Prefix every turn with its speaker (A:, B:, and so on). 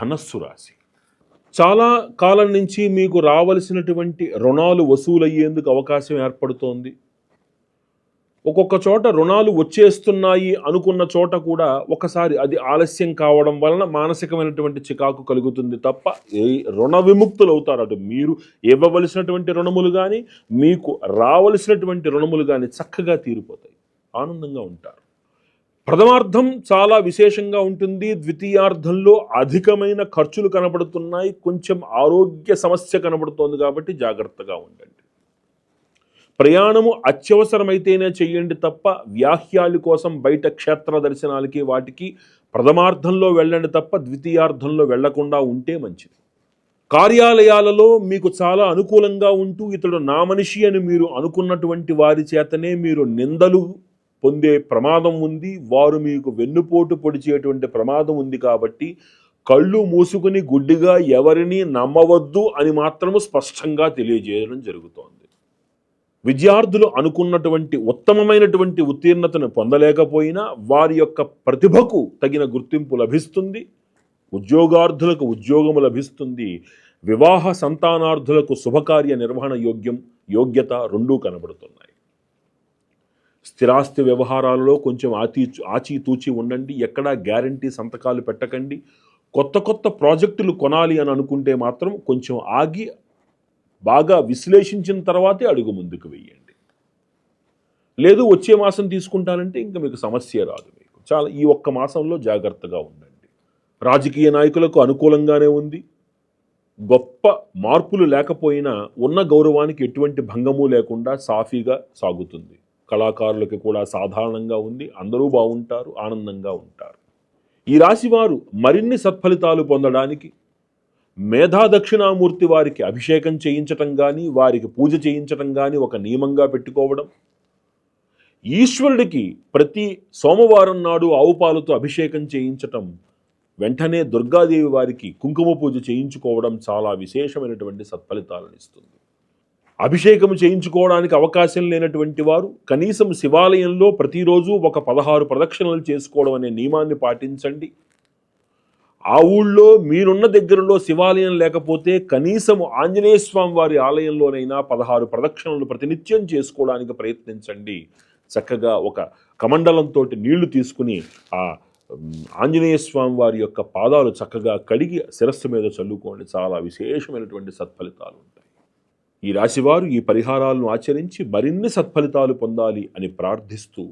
A: ధనస్సు రాశి. చాలా కాలం నుంచి మీకు రావలసినటువంటి రుణాలు వసూలయ్యేందుకు అవకాశం ఏర్పడుతోంది. ఒక్కొక్క చోట రుణాలు వచ్చేస్తున్నాయి అనుకున్న చోట కూడా ఒకసారి అది ఆలస్యం కావడం వలన మానసికమైనటువంటి చికాకు కలుగుతుంది తప్ప ఏ రుణ విముక్తులు అవుతారు. అటు మీరు ఇవ్వవలసినటువంటి రుణములు కానీ మీకు రావలసినటువంటి రుణములు కానీ చక్కగా తీరిపోతాయి. ఆనందంగా ఉంటారు. ప్రథమార్థం చాలా విశేషంగా ఉంటుంది. ద్వితీయార్థంలో అధికమైన ఖర్చులు కనబడుతున్నాయి. కొంచెం ఆరోగ్య సమస్య కనబడుతోంది కాబట్టి జాగ్రత్తగా ఉండండి. ప్రయాణము అత్యవసరమైతేనే చేయండి తప్ప వ్యాహ్యాలు కోసం బయట క్షేత్ర దర్శనాలకి వాటికి ప్రథమార్థంలో వెళ్ళండి తప్ప ద్వితీయార్థంలో వెళ్ళకుండా ఉంటే మంచిది. కార్యాలయాలలో మీకు చాలా అనుకూలంగా ఉంటూ ఇతడు నా మనిషి అని మీరు అనుకున్నటువంటి వారి చేతనే మీరు నిందలు పొందే ప్రమాదం ఉంది వారు మీకు వెన్నుపోటు పొడిచేటువంటి ప్రమాదం ఉంది కాబట్టి కళ్ళు మూసుకుని గుడ్డిగా ఎవరిని నమ్మవద్దు అని మాత్రము స్పష్టంగా తెలియజేయడం జరుగుతోంది. విద్యార్థులు అనుకున్నటువంటి ఉత్తమమైనటువంటి ఉత్తీర్ణతను పొందలేకపోయినా వారి యొక్క ప్రతిభకు తగిన గుర్తింపు లభిస్తుంది ఉద్యోగార్థులకు ఉద్యోగము లభిస్తుంది వివాహ సంతానార్థులకు శుభకార్య నిర్వహణ యోగ్యం యోగ్యత రెండూ కనబడుతున్నాయి. స్థిరాస్తి వ్యవహారాలలో కొంచెం ఆచి ఆచితూచి ఉండండి. ఎక్కడా గ్యారంటీ సంతకాలు పెట్టకండి. కొత్త కొత్త ప్రాజెక్టులు కొనాలి అని అనుకుంటే మాత్రం కొంచెం ఆగి బాగా విశ్లేషించిన తర్వాతే అడుగు ముందుకు వెయ్యండి లేదు వచ్చే మాసం తీసుకుంటానంటే ఇంకా మీకు సమస్య రాదు మీకు. చాలా ఈ ఒక్క మాసంలో జాగ్రత్తగా ఉండండి. రాజకీయ నాయకులకు అనుకూలంగానే ఉంది. గొప్ప మార్పులు లేకపోయినా ఉన్న గౌరవానికి ఎటువంటి భంగము లేకుండా సాఫీగా సాగుతుంది. కళాకారులకి కూడా సాధారణంగా ఉంది. అందరూ బాగుంటారు ఆనందంగా ఉంటారు. ఈ రాశి వారు మరిన్ని సత్ఫలితాలు పొందడానికి మేధా దక్షిణామూర్తి వారికి అభిషేకం చేయించటం కానీ వారికి పూజ చేయించటం కానీ ఒక నియమంగా పెట్టుకోవడం ఈశ్వరుడికి ప్రతి సోమవారం నాడు ఆవు పాలతో అభిషేకం చేయించటం వెంటనే దుర్గాదేవి వారికి కుంకుమ పూజ చేయించుకోవడం చాలా విశేషమైనటువంటి సత్ఫలితాలను ఇస్తుంది. అభిషేకం చేయించుకోవడానికి అవకాశం లేనటువంటి వారు కనీసం శివాలయంలో ప్రతిరోజు ఒక పదహారు ప్రదక్షిణలు చేసుకోవడం అనే నియమాన్ని పాటించండి. ఆ ఊళ్ళో మీరున్న దగ్గరలో శివాలయం లేకపోతే కనీసం ఆంజనేయ స్వామి వారి ఆలయంలోనైనా పదహారు ప్రదక్షిణలు ప్రతినిత్యం చేసుకోవడానికి ప్రయత్నించండి. చక్కగా ఒక కమండలంతో నీళ్ళు తీసుకుని ఆ ఆంజనేయ స్వామి వారి యొక్క పాదాలు చక్కగా కడిగి శిరస్సు మీద చల్లుకోండి. చాలా విశేషమైనటువంటి సత్ఫలితాలు ఉంటాయి. ఈ రాశివారు ఈ పరిహారాలను ఆచరించి మరిన్ని సత్ఫలితాలు పొందాలి అని ప్రార్థిస్తూ